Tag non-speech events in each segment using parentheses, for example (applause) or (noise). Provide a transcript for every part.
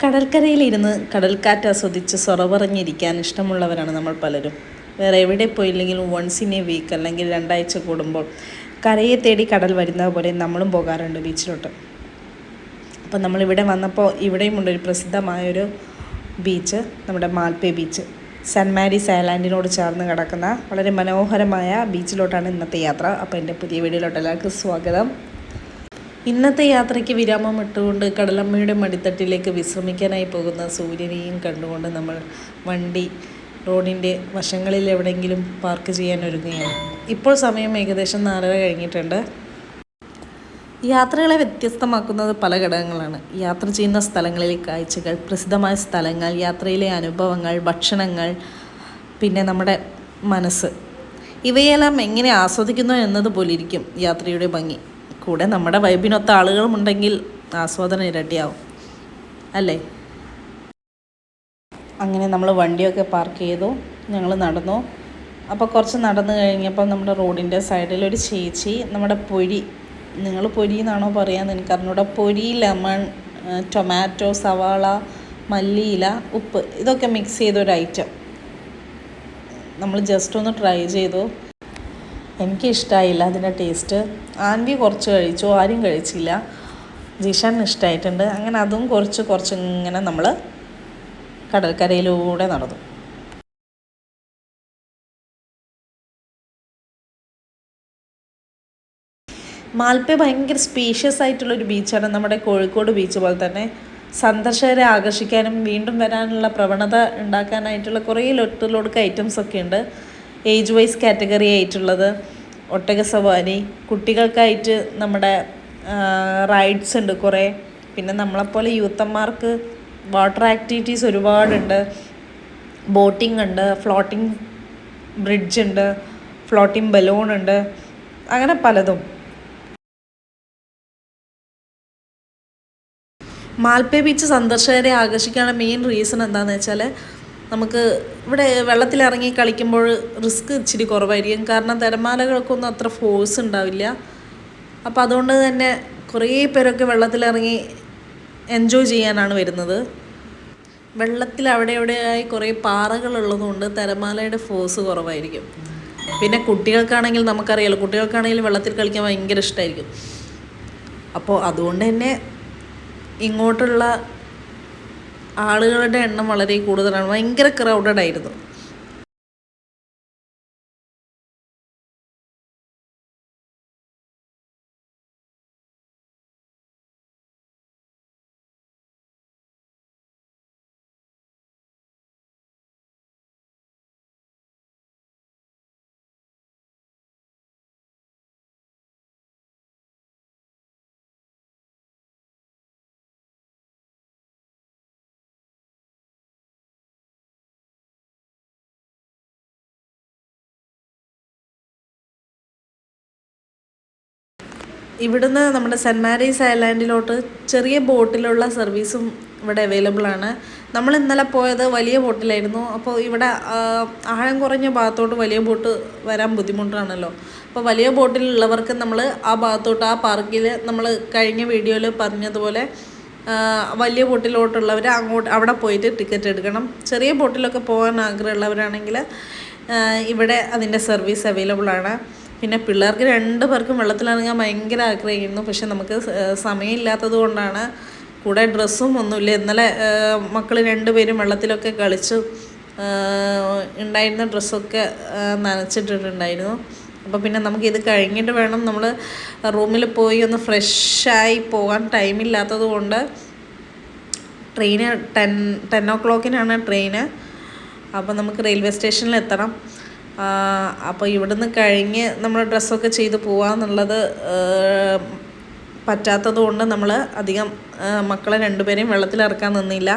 കടൽക്കരയിലിരുന്ന് കടൽക്കാറ്റ് ആസ്വദിച്ച് സ്വറവറിഞ്ഞിരിക്കാൻ ഇഷ്ടമുള്ളവരാണ് നമ്മൾ പലരും. വേറെ എവിടെ പോയില്ലെങ്കിലും വൺസ് ഇൻ എ വീക്ക് അല്ലെങ്കിൽ രണ്ടാഴ്ച കൂടുമ്പോൾ കരയെ തേടി കടൽ വരുന്നത് പോലെ നമ്മളും പോകാറുണ്ട് ബീച്ചിലോട്ട്. അപ്പം നമ്മളിവിടെ വന്നപ്പോൾ ഇവിടെയും ഒരു പ്രസിദ്ധമായൊരു ബീച്ച് നമ്മുടെ മാൽപ്പേ ബീച്ച്. സെന്റ് മാരീസ് ഐലാൻഡിനോട് ചേർന്ന് കിടക്കുന്ന വളരെ മനോഹരമായ ബീച്ചിലോട്ടാണ് ഇന്നത്തെ യാത്ര. അപ്പോൾ എന്റെ പുതിയ വീഡിയോയിലോട്ട് എല്ലാവർക്കും സ്വാഗതം. ഇന്നത്തെ യാത്രയ്ക്ക് വിരാമം ഇട്ടുകൊണ്ട് കടലമ്മയുടെ മടിത്തട്ടിലേക്ക് വിശ്രമിക്കാനായി പോകുന്ന സൂര്യനെയും കണ്ടുകൊണ്ട് നമ്മൾ വണ്ടി റോഡിന്റെ വശങ്ങളിൽ എവിടെയെങ്കിലും പാർക്ക് ചെയ്യാൻ ഒരുങ്ങുകയാണ്. ഇപ്പോൾ സമയം ഏകദേശം നാലര കഴിഞ്ഞിട്ടുണ്ട്. യാത്രകളെ വ്യത്യസ്തമാക്കുന്നത് പല ഘടകങ്ങളാണ്. യാത്ര ചെയ്യുന്ന സ്ഥലങ്ങളിലെ കാഴ്ചകൾ പ്രസിദ്ധമായ സ്ഥലങ്ങൾ യാത്രയിലെ അനുഭവങ്ങൾ ഭക്ഷണങ്ങൾ പിന്നെ നമ്മുടെ മനസ്സ്. ഇവയെല്ലാം എങ്ങനെ ആസ്വദിക്കുന്നു എന്നതുപോലിരിക്കും യാത്രയുടെ ഭംഗി. കൂടെ നമ്മുടെ വൈബിനൊത്ത ആളുകളും ഉണ്ടെങ്കിൽ ആസ്വാദനം ഇരട്ടിയാവും. അല്ലേ? അങ്ങനെ നമ്മൾ വണ്ടിയൊക്കെ പാർക്ക് ചെയ്തു ഞങ്ങൾ നടന്നു. അപ്പോൾ കുറച്ച് നടന്നു കഴിഞ്ഞപ്പോൾ നമ്മുടെ റോഡിന്റെ സൈഡിൽ ഒരു ചേച്ചി നമ്മുടെ പൊരി. നിങ്ങൾ പൊരി എന്നാണോ പറയാമെന്ന് എനിക്കറിഞ്ഞൂടെ പൊരി ലെമൺ ടൊമാറ്റോ സവാള മല്ലിയില ഉപ്പ് ഇതൊക്കെ മിക്സ് ചെയ്ത ഒരു ഐറ്റം. നമ്മൾ ജസ്റ്റ് ഒന്ന് ട്രൈ ചെയ്തു. എനിക്ക് ഇഷ്ടമായില്ല അതിന്റെ ടേസ്റ്റ്. ആന്റി കുറച്ച് കഴിച്ചു ആരും കഴിച്ചില്ല. ജിഷാൻ ഇഷ്ടമായിട്ടുണ്ട് അങ്ങനെ അതും കുറച്ച് കുറച്ച് ഇങ്ങനെ നമ്മൾ കടൽക്കരയിലൂടെ നടന്നു. മാൽപ്പ ഭയങ്കര സ്പേഷ്യസ് ആയിട്ടുള്ളൊരു ബീച്ചാണ്. നമ്മുടെ കോഴിക്കോട് ബീച്ച് പോലെ തന്നെ. സന്ദർശകരെ ആകർഷിക്കാനും വീണ്ടും വരാനുള്ള പ്രവണത ഉണ്ടാക്കാനായിട്ടുള്ള കുറേ ലൊട്ടിലൊടുക്ക ഐറ്റംസ് ഒക്കെ ഉണ്ട്. ഏജ് വൈസ് കാറ്റഗറി ആയിട്ടുള്ളത്. ഒട്ടക സവാരി. കുട്ടികൾക്കായിട്ട് നമ്മുടെ റൈഡ്സ് ഉണ്ട് കുറേ. പിന്നെ നമ്മളെപ്പോലെ യൂത്തന്മാർക്ക് വാട്ടർ ആക്ടിവിറ്റീസ് ഒരുപാടുണ്ട്. ബോട്ടിംഗ് ഉണ്ട് ഫ്ലോട്ടിംഗ് ബ്രിഡ്ജ് ഉണ്ട് ഫ്ലോട്ടിംഗ് ബലൂൺ ഉണ്ട് അങ്ങനെ പലതും. മാൽപ്പേ ബീച്ച് സന്ദർശകരെ ആകർഷിക്കാനുള്ള മെയിൻ റീസൺ എന്താണെന്ന് വെച്ചാൽ നമുക്ക് ഇവിടെ വെള്ളത്തിലിറങ്ങി കളിക്കുമ്പോൾ റിസ്ക് ഇച്ചിരി കുറവായിരിക്കും. കാരണം തിരമാലകൾക്കൊന്നും അത്ര ഫോഴ്സ് ഉണ്ടാവില്ല. അപ്പോൾ അതുകൊണ്ട് തന്നെ കുറേ പേരൊക്കെ വെള്ളത്തിലിറങ്ങി എൻജോയ് ചെയ്യാനാണ് വരുന്നത്. വെള്ളത്തിൽ അവിടെ എവിടെയായി കുറേ പാറകളുള്ളതുകൊണ്ട് തിരമാലയുടെ ഫോഴ്സ് കുറവായിരിക്കും. പിന്നെ കുട്ടികൾക്കാണെങ്കിൽ നമുക്കറിയാലോ കുട്ടികൾക്കാണെങ്കിൽ വെള്ളത്തിൽ കളിക്കാൻ ഭയങ്കര ഇഷ്ടമായിരിക്കും അപ്പോൾ അതുകൊണ്ട് തന്നെ ഇങ്ങോട്ടുള്ള ആളുകളുടെ എണ്ണം വളരെ കൂടുതലാണ്. ഭയങ്കര ക്രൗഡഡ് ആയിരുന്നു. ഇവിടുന്ന് നമ്മുടെ സെന്റ് മാരീസ് ഐലാൻഡിലോട്ട് ചെറിയ ബോട്ടിലുള്ള സർവീസും ഇവിടെ അവൈലബിൾ ആണ്. നമ്മൾ ഇന്നലെ പോയത് വലിയ ബോട്ടിലായിരുന്നു. അപ്പോൾ ഇവിടെ ആഴം കുറഞ്ഞ ഭാഗത്തോട്ട് വലിയ ബോട്ട് വരാൻ ബുദ്ധിമുട്ടാണല്ലോ. അപ്പോൾ വലിയ ബോട്ടിലുള്ളവർക്ക് നമ്മൾ ആ ഭാഗത്തോട്ട് ആ പാർക്കിൽ നമ്മൾ കഴിഞ്ഞ വീഡിയോയിൽ പറഞ്ഞതുപോലെ വലിയ ബോട്ടിലോട്ടുള്ളവർ അങ്ങോട്ട് അവിടെ പോയിട്ട് ടിക്കറ്റ് എടുക്കണം. ചെറിയ ബോട്ടിലൊക്കെ പോകാൻ ആഗ്രഹമുള്ളവരാണെങ്കിൽ ഇവിടെ അതിന്റെ സർവീസ് അവൈലബിൾ ആണ്. പിന്നെ പിള്ളേർക്ക് രണ്ട് പേർക്കും വെള്ളത്തിലിറങ്ങാൻ ഭയങ്കര ആഗ്രഹിക്കുന്നു പക്ഷെ നമുക്ക് സമയമില്ലാത്തത് കൊണ്ടാണ് കൂടെ ഡ്രസ്സും ഒന്നുമില്ല. ഇന്നലെ മക്കൾ രണ്ടുപേരും വെള്ളത്തിലൊക്കെ കളിച്ച് ഉണ്ടായിരുന്ന ഡ്രസ്സൊക്കെ നനച്ചിട്ടിട്ടുണ്ടായിരുന്നു. അപ്പോൾ പിന്നെ നമുക്ക് ഇത് കഴിഞ്ഞിട്ട് വേണം നമ്മൾ റൂമിൽ പോയി ഒന്ന് ഫ്രഷായി പോകാൻ ടൈമില്ലാത്തത് കൊണ്ട് ട്രെയിന് ടെൻ ടെൻ ഒ ക്ലോക്കിനാണ് ട്രെയിന്. അപ്പോൾ നമുക്ക് റെയിൽവേ സ്റ്റേഷനിൽ എത്തണം. അപ്പോൾ ഇവിടുന്ന് കഴിഞ്ഞ് നമ്മൾ ഡ്രസ്സൊക്കെ ചെയ്ത് പോവാന്നുള്ളത് പറ്റാത്തത് കൊണ്ട് നമ്മൾ അധികം മക്കളെ രണ്ടുപേരെയും വെള്ളത്തിലിറക്കാൻ നിന്നില്ല.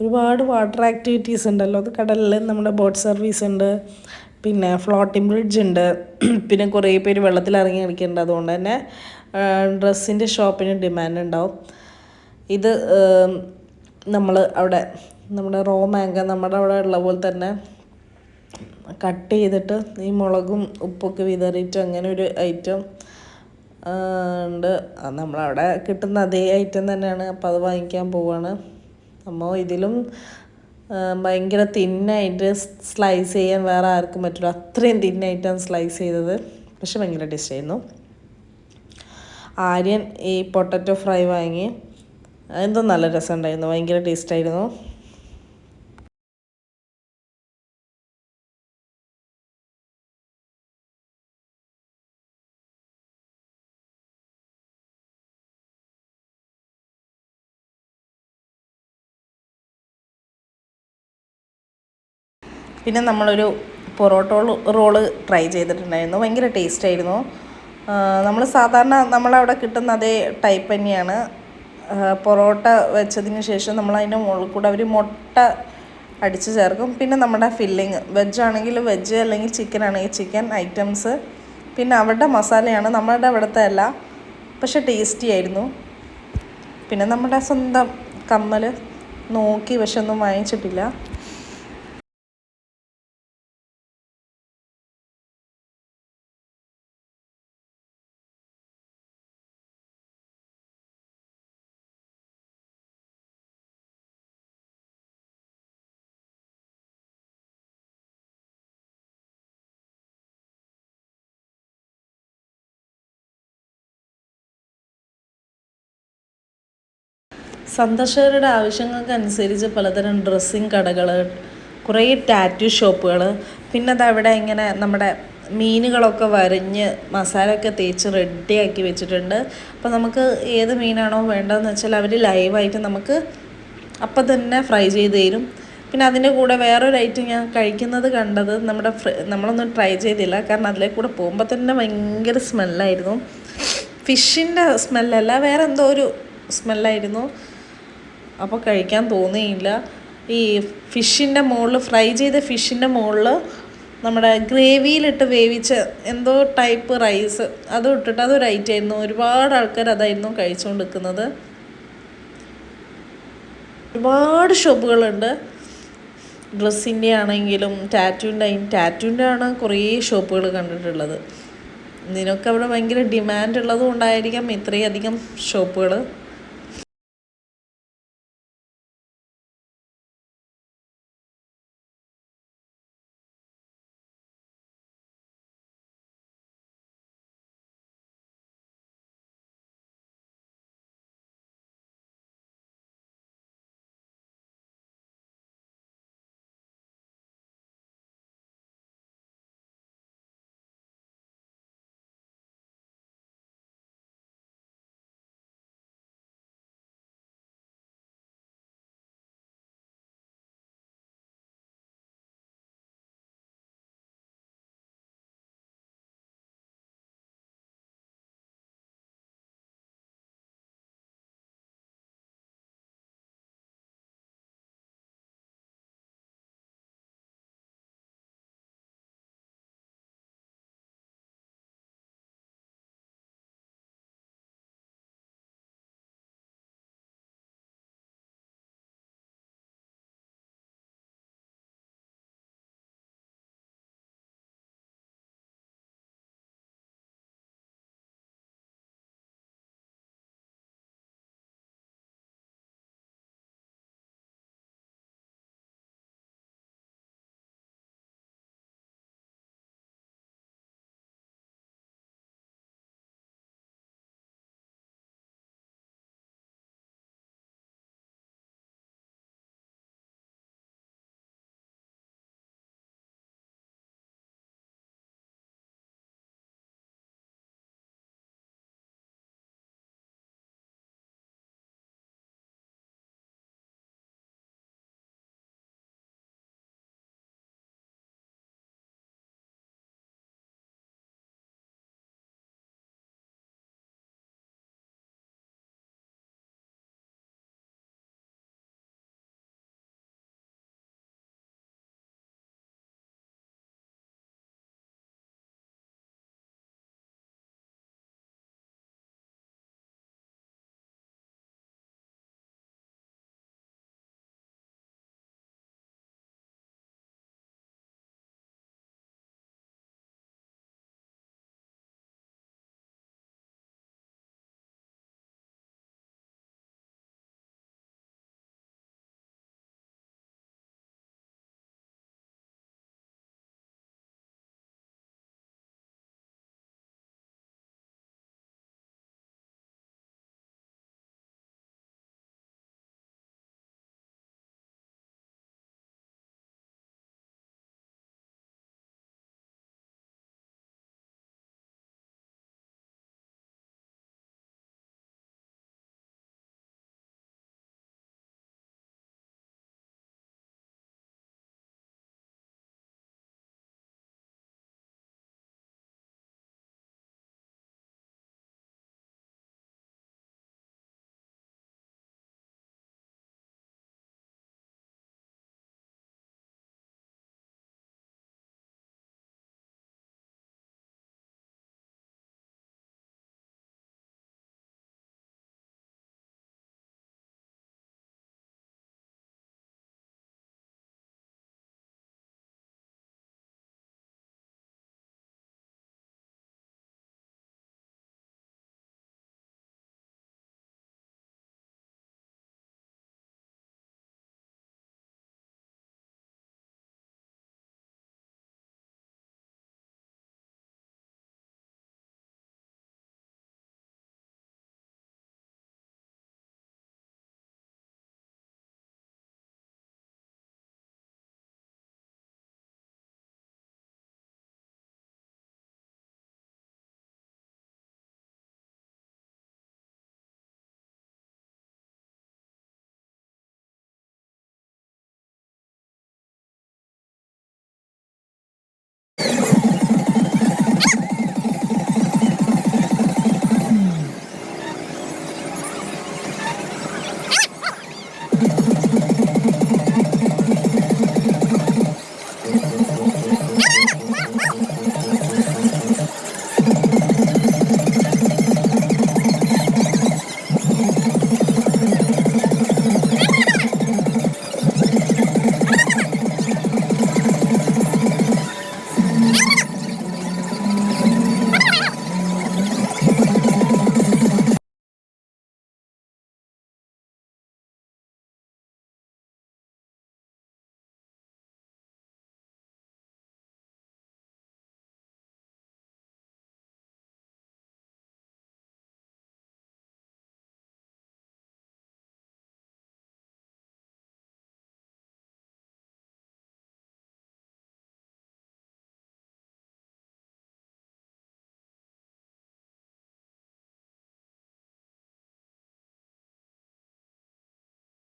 ഒരുപാട് വാട്ടർ ആക്ടിവിറ്റീസ് ഉണ്ടല്ലോ. അത് കടലിൽ നമ്മുടെ ബോട്ട് സർവീസ് ഉണ്ട്. പിന്നെ ഫ്ലോട്ടിംഗ് ബ്രിഡ്ജ് ഉണ്ട്. (clears throat) പിന്നെ കുറേ പേര് വെള്ളത്തിൽ ഇറങ്ങി കളിക്കുന്നുണ്ട്. അതുകൊണ്ട് തന്നെ ഡ്രസ്സിന്റെ ഷോപ്പിന് ഡിമാൻഡ് ഉണ്ടാവും. ഇത് നമ്മൾ അവിടെ നമ്മുടെ റോ മാങ്ക നമ്മുടെ അവിടെ ഉള്ള പോലെ തന്നെ കട്ട് ചെയ്തിട്ട് ഈ മുളകും ഉപ്പൊക്കെ വിതറിയിട്ട് അങ്ങനെ ഒരു ഐറ്റം ഉണ്ട്. നമ്മളവിടെ കിട്ടുന്ന അതേ ഐറ്റം തന്നെയാണ്. അപ്പോൾ അത് വാങ്ങിക്കാൻ പോവാണ്. നമ്മൾ ഇതിലും ഭയങ്കര തിന്നായിട്ട് സ്ലൈസ് ചെയ്യാൻ വേറെ ആർക്കും പറ്റില്ല. അത്രയും തിന്നായിട്ടാണ് സ്ലൈസ് ചെയ്തത്. പക്ഷെ ഭയങ്കര ടേസ്റ്റ് ആയിരുന്നു. ആര്യൻ ഈ പൊട്ടറ്റോ ഫ്രൈ വാങ്ങി. എന്തോ നല്ല രസമുണ്ടായിരുന്നു. ഭയങ്കര ടേസ്റ്റായിരുന്നു പിന്നെ നമ്മളൊരു പൊറോട്ട റോൾ ട്രൈ ചെയ്തിട്ടുണ്ടായിരുന്നു. ഭയങ്കര ടേസ്റ്റ് ആയിരുന്നു. നമ്മൾ സാധാരണ നമ്മളവിടെ കിട്ടുന്ന അതേ ടൈപ്പ് തന്നെയാണ്. പൊറോട്ട വെച്ചതിന് ശേഷം നമ്മൾ അതിന്റെ മുകളിൽ കൂടെ അവർ മുട്ട അടിച്ച് ചേർക്കും. പിന്നെ നമ്മുടെ ഫില്ലിങ് വെജ് ആണെങ്കിൽ വെജ് അല്ലെങ്കിൽ ചിക്കൻ ആണെങ്കിൽ ചിക്കൻ ഐറ്റംസ് പിന്നെ അവരുടെ മസാലയാണ് നമ്മളുടെ അവിടുത്തെ അല്ല പക്ഷെ ടേസ്റ്റി ആയിരുന്നു. പിന്നെ നമ്മുടെ സ്വന്തം കമ്മൽ നോക്കി പക്ഷെ ഒന്നും വാങ്ങിച്ചിട്ടില്ല. സന്ദർശകരുടെ ആവശ്യങ്ങൾക്കനുസരിച്ച് പലതരം ഡ്രസ്സിങ് കടകൾ കുറേ ടാറ്റു ഷോപ്പുകൾ പിന്നെ അതവിടെ ഇങ്ങനെ നമ്മുടെ മീനുകളൊക്കെ വരഞ്ഞ് മസാലയൊക്കെ തേച്ച് റെഡിയാക്കി വെച്ചിട്ടുണ്ട്. അപ്പോൾ നമുക്ക് ഏത് മീനാണോ വേണ്ടതെന്ന് വെച്ചാൽ അവർ ലൈവായിട്ട് നമുക്ക് അപ്പം തന്നെ ഫ്രൈ ചെയ്ത് തരും. പിന്നെ അതിന്റെ കൂടെ വേറൊരു ഐറ്റം ഞാൻ കഴിക്കുന്നത് കണ്ടത് നമ്മുടെ നമ്മളൊന്നും ട്രൈ ചെയ്തില്ല. കാരണം അതിലേ കൂടെ പോകുമ്പോൾ തന്നെ ഭയങ്കര സ്മെല്ലായിരുന്നു ഫിഷിന്റെ സ്മെല്ലല്ല വേറെ എന്തോ ഒരു സ്മെല്ലായിരുന്നു അപ്പോൾ കഴിക്കാൻ തോന്നിയില്ല. ഈ ഫിഷിന്റെ മുകളിൽ ഫ്രൈ ചെയ്ത ഫിഷിന്റെ മുകളിൽ നമ്മുടെ ഗ്രേവിയിലിട്ട് വേവിച്ച എന്തോ ടൈപ്പ് റൈസ് അതും ഇട്ടിട്ട് അതൊരു ഐറ്റം ആയിരുന്നു. ഒരുപാട് ആൾക്കാർ അതായിരുന്നു കഴിച്ചുകൊണ്ടിരിക്കുന്നത്. ഒരുപാട് ഷോപ്പുകളുണ്ട്. ഡ്രസ്സിന്റെ ആണെങ്കിലും ടാറ്റൂന്റെ ടാറ്റൂന്റെ ആണ് കുറേ ഷോപ്പുകൾ കണ്ടിട്ടുള്ളത്. ഇതിനൊക്കെ അവിടെ ഭയങ്കര ഡിമാൻഡ് ഉള്ളത് കൊണ്ടായിരിക്കാം ഇത്രയധികം ഷോപ്പുകൾ.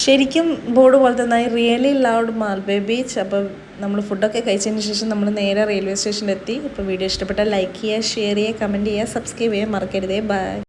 ശരിക്കും ബോർഡ് പോലെ തന്നെ റിയലി ലൗഡ് മാൽബേ ബീച്ച് അപ്പോൾ നമ്മൾ ഫുഡൊക്കെ കഴിച്ചതിന് ശേഷം നമ്മൾ നേരെ റെയിൽവേ സ്റ്റേഷനിലെത്തി അപ്പോൾ വീഡിയോ ഇഷ്ടപ്പെട്ടാൽ ലൈക്ക് ചെയ്യുക ഷെയർ ചെയ്യുക കമന്റ് ചെയ്യുക സബ്സ്ക്രൈബ് ചെയ്യാൻ മറക്കരുതേ. ബൈ